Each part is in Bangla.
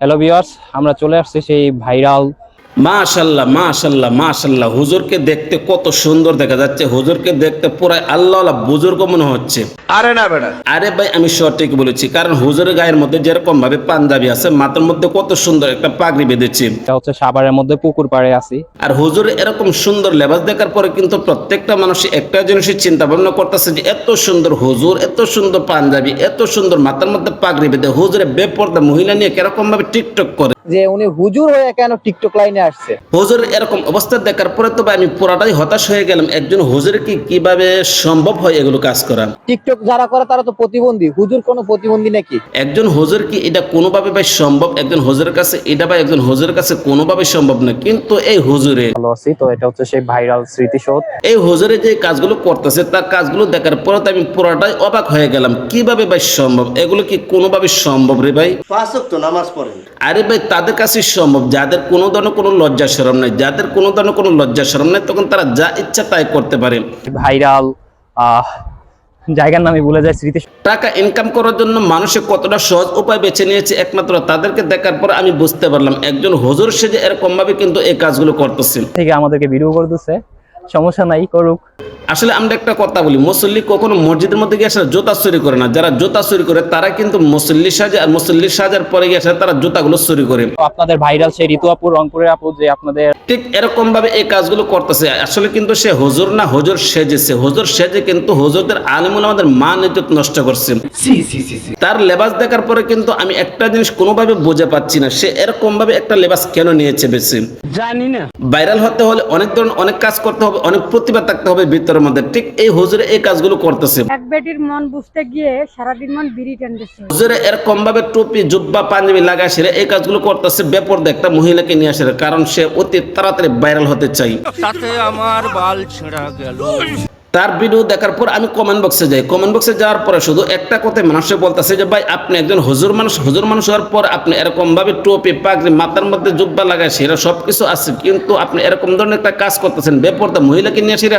হ্যালো বিয়ার্স আমরা চলে আসছি সেই ভাইরাল মাশাল্লাহ মাশাল্লাহ মাশাল্লাহ। হুজুরকে দেখতে কত সুন্দর দেখা যাচ্ছে। হুজুরকে দেখতে পুরাই আল্লাহ আল্লাহ বুজুর্গ মনে হচ্ছে। আরে না বেটা। আরে ভাই আমি সঠিক বলেছি। কারণ হুজুরের গায়ের মধ্যে যেরকম ভাবে পাঞ্জাবি আছে মাথার মধ্যে কত সুন্দর একটা পাগড়ি বেঁধেছে। এটা হচ্ছে সাভারের মধ্যে পুকুর পাড়ে আছি। আর হুজুর এরকম সুন্দর লেবাস দেখার পরে কিন্তু প্রত্যেকটা মানুষ একটা জিনিসের চিন্তা ভাবনা করতেছে যে এত সুন্দর হুজুর এত সুন্দর পাঞ্জাবি এত সুন্দর মাথার মধ্যে পাগড়ি বেঁধে হুজুরে বেপর্দা মহিলা নিয়ে কীরকম ভাবে টিকটক করে। যে উনি হুজুর হয়ে কেন টিকটক লাইনে আসছে? হুজুর এরকম অবস্থা দেখার পরে তো আমি পুরাটাই হতাশ হয়ে গেলাম। একজন হুজুর কি কীভাবে সম্ভব হয় এগুলো কাজ করা? টিকটক যারা করে তারা তো প্রতিবন্ধী। হুজুর কোনো প্রতিবন্ধী নাকি? একজন হুজুর কি এটা কোনোভাবে ভাই সম্ভব? একজন হুজুরের কাছে এটা ভাই একজন হুজুরের কাছে কোনোভাবে সম্ভব না। কিন্তু এই হুজুরে ভালো আছি। তো এটা হচ্ছে সেই ভাইরাল স্মৃতিসৌধ। এই হুজুরে যে কাজগুলো করতেছে তার কাজগুলো দেখার পরে তো আমি পুরাটাই অবাক হয়ে গেলাম। কীভাবে ভাই সম্ভব? এগুলো কি কোনোভাবে সম্ভব রে ভাই? পাঁচ তো নামাজ পড়েন। আরে ভাই তাদের কাছে সম্ভব যাদের কোনো ধরনের কোনো লজ্জা শরম নাই যাদের কোনো ধরনের কোনো লজ্জা শরম নাই তখন তারা যা ইচ্ছা তাই করতে পারে। ভাইরাল জায়গার নামে বলে যায় স্মৃতি টাকা ইনকাম করার জন্য মানুষে কতটা সহজ উপায় বেছে নিয়েছে একমাত্র তাদেরকে দেখার পর আমি বুঝতে পারলাম একজন হুজুর সেজে এরকম ভাবে কিন্তু এই কাজগুলো করতেছে। থেকে আমাদেরকে ভিডিও করে দিচ্ছে সমস্যা নাই করুক। আসলে আমরা একটা কথা বলি মুসল্লি কখনো মসজিদের মধ্যে গিয়ে আসলে জুতা চুরি করে না। যারা জুতা চুরি করে তারা কিন্তু মুসল্লি সাজে আর মুসল্লি সাজার পরে গিয়ে আসলে তারা জুতাগুলো চুরি করে। আপনাদের ভাইরাল সেই ঋতু আপু রংপুরের আপু যে আপনাদের ঠিক এরকম ভাবে এই কাজগুলো করতেছে। আসলে কিন্তু সে হুজুর না হুজুর সেজেছে। হুজুর সেজে কিন্তু হুজুরদের আলিমুল আমাদের মান ইজ্জত নষ্ট করছে। তার লেবাস দেখার পরে কিন্তু আমি একটা জিনিস কোনোভাবে বুঝে পাচ্ছি না সে এরকম ভাবে একটা লেবাস কেন নিয়েছে বেশি? জানি না। ভাইরাল হতে হলে অনেক ধরনের অনেক কাজ করতে হবে। অনেক প্রতিভা থাকতে হবে ভিতরের মধ্যে। ঠিক এই হুজুরে এই কাজগুলো করতেছে। এক বেটির মন বুঝতে গিয়ে সারাদিন মন বিড়ি টানতেছে। হুজুরে এরকম ভাবে টুপি জুব্বা পাঞ্জাবি লাগায় সেরে এই কাজগুলো করতেছে বেপর দেখতা মহিলাকে নিয়ে আসে কারণ সে অতি তাড়াতাড়ি ভাইরাল হতে চাই। তাতে আমার বাল ছেঁড়া গেল। তার ভিডিও দেখার পর আমি কমেন্ট বক্সে যাই। কমেন্ট বক্সে যাওয়ার পরে শুধু একটা কথা মানুষে বলতেছে যে, ভাই, আপনি একজন হজুর মানুষ। হুজুর মানুষ হওয়ার পর আপনি এরকম ভাবে টুপি, পাগড়ি, মাথার মধ্যে জুব্বা লাগায় সেরা সবকিছু আছে। কিন্তু আপনি এরকম ধরনের একটা কাজ করতেছেন, বেপরদা মহিলাকে নিয়ে সেরা।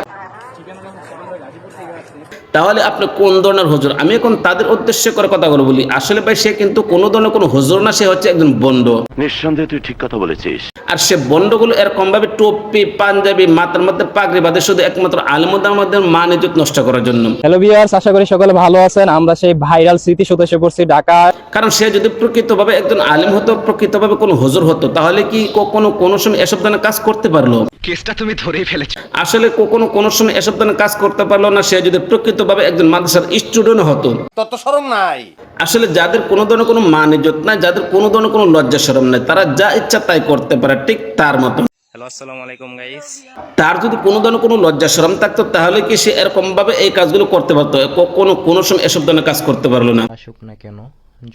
তাহলে আপনি কোন ধরনের হুজুর? আমি এখন তাদের উদ্দেশ্য করে কথাগুলো বলি আসলে ভাই, সে কিন্তু কোনো ধরনের কোনো হুজুর না, সে হচ্ছে একজন বন্ড নিঃসন্দেহে তুই ঠিক কথা বলেছিস। আর সে বন্ডগুলো এরকম ভাবে টুপি পাঞ্জাবি মাথার মধ্যে পাগড়ি বাঁধে শুধু একমাত্র আলিমুদ্দার মধ্যে মান ইজ্জত নষ্ট করার জন্য। হ্যালো ভিউয়ার্স আশা করি সকলে ভালো আছেন। আমরা সেই ভাইরাল স্মৃতিসৌধ এসে পড়ছি ঢাকা কারণ সে যদি প্রকৃতভাবে একজন আলিম হতো প্রকৃতভাবে কোনো হুজুর হতো তাহলে কি কখনো কোনো সময় এসব ধরনের কাজ করতে পারল? কেসটা তুমি ধরেই ফেলেছো। আসলে কখনো কোনো সময় এসব ধরনের কাজ করতে পারল না সে যদি প্রকৃতভাবে একজন মাদ্রাসার স্টুডেন্ট হতো। তত সরম নাই। আসলে যাদের কোনো ধরনের কোনো মান ইজত নাই যাদের কোনো ধরনের কোনো লজ্জা সরম নাই তারা যা ইচ্ছা তাই করতে পারে ঠিক তার মতো হ্যালো আসসালামু আলাইকুম গাইস তার যদি কোনো ধরনের কোনো লজ্জা সরম থাকতো তাহলে কি সে এরকম ভাবে এই কাজগুলো করতে পারতো? কোনো কোনো সময় এসব ধরনের কাজ করতে পারল না। আসুক না কেন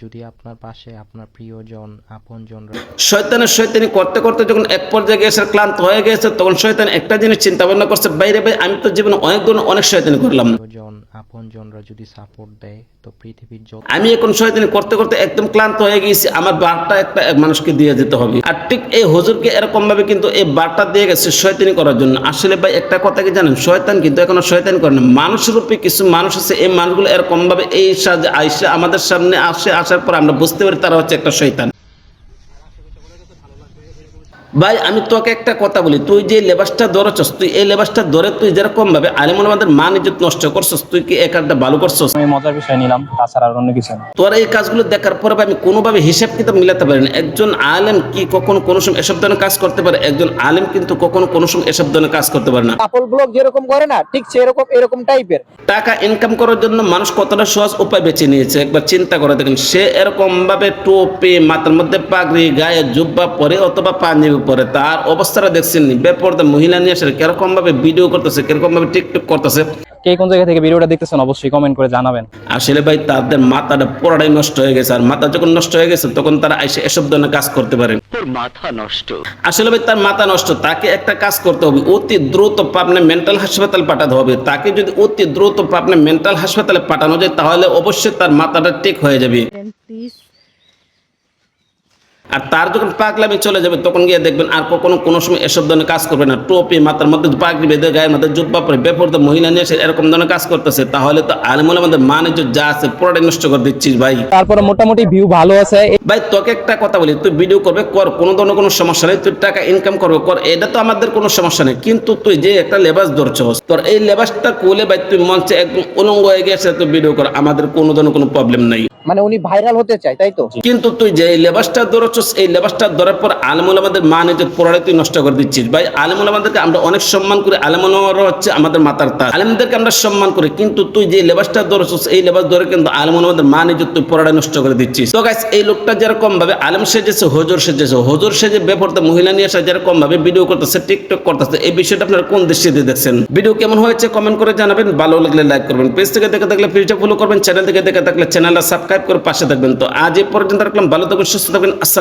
যদি আপনার পাশে আপনার প্রিয়জন আপনজনরা শয়তানের শয়তানি করতে করতে যখন এক পর্যায়ে সে ক্লান্ত হয়ে গেছে তখন শয়তান একটা জিনিস চিন্তা ভাবনা করছে বাইরে ভাই আমি তো জীবনে অনেক ধরনের অনেক শয়তানি করলাম। প্রিয়জন আপনজনরা যদি সাপোর্ট দেয় তো পৃথিবীর যত আমি এখন শয়তানি করতে করতে একদম ক্লান্ত হয়ে গেছি আমার বারটা একটা এক মানুষকে দিয়ে যেতে হবে। আর ঠিক এই হুজুরকে এরকম ভাবে কিন্তু এই বারটা দিয়ে গেছে শয়তানি করার জন্য। আসলে ভাই একটা কথা কি জানেন? শয়তান কিন্তু এখনও শয়তানি করে না। মানুষ রূপে কিছু মানুষ আছে এই মানুষগুলো এরকম ভাবে এই সাজে আইসে আমাদের সামনে আসে আসার পর আমরা বুঝতে পারি তারা হচ্ছে একটা শয়তান। ভাই আমি তোকে একটা কথা বলি তুই যে লেবাসটা ধরেছস তুই এই লেবাসটা ধরে তুই যেরকম ভাবে আলিমুল আমাদের মান ইজ্জত নষ্ট করছস তুই কি এক একটা ভালো করছস? আমি মজার বিষয় নিলাম তাছাড়া আর অন্য কিছু না। তোর এই কাজগুলো দেখার পরে আমি কোনোভাবে হিসাব কিতাব মিলাতে পারি না। একজন আলেম কি কখনো কোনো সময় এসব ধরনের কাজ করতে পারে? একজন আলেম কিন্তু কখনো কোনো সময় এসব ধরনের কাজ করতে পারে না। কাপল ব্লগ যেরকম করে না ঠিক সেরকম এরকম টাইপের। টাকা ইনকাম করার জন্য মানুষ কতটা সহজ উপায় বেছে নিয়েছে? একবার চিন্তা করে দেখেন সে এরকম ভাবে টোপে মাথার মধ্যে পাগড়ি গায়ে জুব্বা পরে অথবা পাঞ্জাবি পরে তার অবস্থাটা দেখছেন বেপরদা মহিলা নিয়ে আসে কীরকম ভাবে ভিডিও করতেছে কীরকম ভাবে টিকটক করতেছে। কে কোন জায়গা থেকে ভিডিওটা দেখতেছেন অবশ্যই কমেন্ট করে জানাবেন। আসলে ভাই তাদের মাথাটা পুরোটাই নষ্ট হয়ে গেছে। আর মাথা যখন নষ্ট হয়ে গেছে তখন তারা এসে এসব ধরনের কাজ করতে পারে। তোর মাথা নষ্ট। আসলে ভাই তার মাথা নষ্ট। তাকে একটা কাজ করতে হবে অতি দ্রুত পাবনা মেন্টাল হাসপাতাল পাঠাতে হবে। তাকে যদি অতি দ্রুত পাবনা মেন্টাল হাসপাতালে পাঠানো যায় তাহলে অবশ্যই তার মাথাটা ঠিক হয়ে যাবে। আর তার যখন পাগলামি চলে যাবে তখন গিয়ে দেখবেন আর কখনো কোনো সময় এসব ধরনের কাজ করবে না। টোপি মাথার মধ্যে পাগড়ি বেঁধে গায়ের মধ্যে জুব্বা পরে বেপরতে মহিলা নিয়ে এসে এরকম ধরনের কাজ করতেছে তাহলে তো আলমুল আমাদের মানে যা আছে পুরোটাই নষ্ট করে দিচ্ছিস ভাই। তারপরে মোটামুটি ভিউ ভালো আছে। ভাই তোকে একটা কথা বলি তুই ভিডিও করবে কর কোনো ধরনের কোনো সমস্যা নেই তুই টাকা ইনকাম করবে কর এটা তো আমাদের কোনো সমস্যা নেই। কিন্তু তুই যে একটা লেবাস ধরছস তোর এই লেবাসটা খুলে ভাই তুই মঞ্চে একদম উলঙ্গ হয়ে গেছে তুই ভিডিও কর আমাদের কোনো ধরনের কোনো প্রবলেম নেই। মানে উনি ভাইরাল হতে চায় তাই তো? কিন্তু তুই যে লেবাসটা ধরেছস এই লেবাসটা ধরার পর আলমুল আমাদের মান ইজ্জত পড়ালে তুই নষ্ট করে দিচ্ছিস ভাই আলমুল আমাদেরকে আমরা অনেক সম্মান করি। আলমুল হচ্ছে আমাদের মাতার তাজ আলমদেরকে আমরা সম্মান করি, কিন্তু তুই যে লেবাসটা ধরেছস, এই লেবাস ধরে কিন্তু আলমুল আমাদের মান ইজ্জত তুই পড়ালে নষ্ট করে দিচ্ছিস। তো গাইস এই লোকটা যেরকম ভাবে আলম সেজেছে, হজুর সেজেছে, হজুর সেজে বেপরতে মহিলা নিয়ে আসা যেরকম ভাবে ভিডিও করতেছে টিকটক করতেছে, এই বিষয়টা আপনারা কোন দৃষ্টিতে দেখছেন? ভিডিও কেমন হয়েছে কমেন্ট করে জানাবেন, ভালো লাগলে লাইক করবেন। পেজ থেকে দেখে থাকলে পেজটা ফলো করবেন চ্যানেল থেকে দেখে থাকলে চ্যানেলটা সাবস্ক্রাইব করে পাশে থাকবেন। তো আজ এই পর্যন্ত রাখলাম, ভালো থাকবেন, সুস্থ থাকবেন